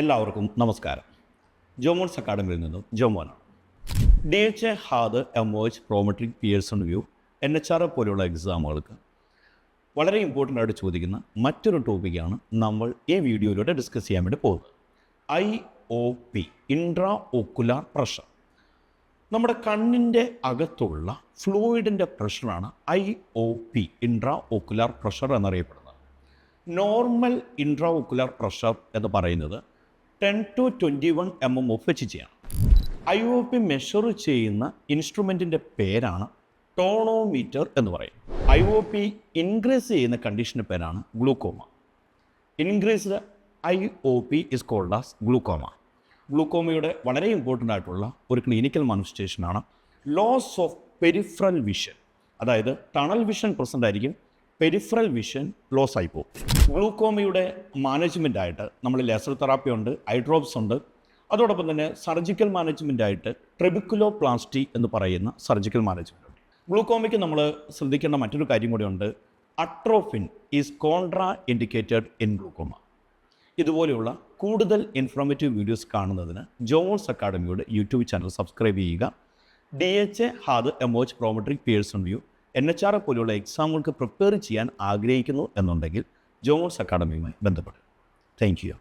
എല്ലാവർക്കും നമസ്കാരം. ജോമോൺസ് അക്കാഡമിയിൽ നിന്നും ജോമോനാണ്. D H A HAAD M O H Prometric Pearson VUE N H R പോലെയുള്ള എക്സാമുകൾക്ക് വളരെ ഇമ്പോർട്ടന്റ് ആയിട്ട് ചോദിക്കുന്ന മറ്റൊരു ടോപ്പിക്കാണ് നമ്മൾ ഈ വീഡിയോയിലൂടെ ഡിസ്കസ് ചെയ്യാൻ വേണ്ടി പോകുന്നത്. I O P intraocular pressure നമ്മുടെ കണ്ണിന്റെ അകത്തുള്ള ഫ്ലൂയിഡിന്റെ പ്രഷറാണ് I O P intraocular pressure എന്നറിയപ്പെടുന്നത്. നോർമൽ ഇൻട്രാ ഒക്കുലാർ പ്രഷർ എന്ന് പറയുന്നത് ten to twenty one M M of വെച്ച് ചെയ്യണം ഐ ഒ പി മെഷർ ചെയ്യുന്ന ഇൻസ്ട്രുമെന്റിന്റെ പേരാണ് ടോണോമീറ്റർ എന്ന് പറയും. ഐ ഒ പി ഇൻക്രീസ് ചെയ്യുന്ന കണ്ടീഷന്റെ പേരാണ് glaucoma increased I O P is called as glaucoma ഗ്ലൂക്കോമയുടെ വളരെ ഇമ്പോർട്ടന്റ് ആയിട്ടുള്ള ഒരു ക്ലിനിക്കൽ മാനിഫെസ്റ്റേഷനാണ് ലോസ് ഓഫ് പെരിഫ്രൽ വിഷൻ അതായത് ടണൽ വിഷൻ പ്രസന്റ് ആയിരിക്കും പെരിഫറൽ വിഷൻ ലോസ് ആയി പോകും ഗ്ലൂക്കോമയുടെ മാനേജ്മെന്റ് ആയിട്ട് നമ്മൾ ലേസർ തെറാപ്പി ഉണ്ട് ഐ ഡ്രോപ്സ് ഉണ്ട്. അതോടൊപ്പം തന്നെ സർജിക്കൽ മാനേജ്മെന്റ് ആയിട്ട് ട്രെബിക്കുലോ പ്ലാസ്റ്റി എന്ന് പറയുന്ന സർജിക്കൽ മാനേജ്മെന്റ് ഉണ്ട്. ഗ്ലൂക്കോമയ്ക്ക് നമ്മൾ ശ്രദ്ധിക്കേണ്ട മറ്റൊരു കാര്യം കൂടിയുണ്ട് atropine is contraindicated in glaucoma ഇതുപോലെയുള്ള കൂടുതൽ ഇൻഫോർമേറ്റീവ് വീഡിയോസ് കാണുന്നതിന് ജോൺസ് അക്കാഡമിയുടെ യൂട്യൂബ് ചാനൽ സബ്സ്ക്രൈബ് ചെയ്യുക. D H A HAAD MOH Prometric Pearson VUE N H R പോലെയുള്ള എക്സാമുകൾക്ക് പ്രിപ്പയർ ചെയ്യാൻ ആഗ്രഹിക്കുന്നു എന്നുണ്ടെങ്കിൽ ജോൺസ് അക്കാഡമിയുമായി ബന്ധപ്പെടും. Thank you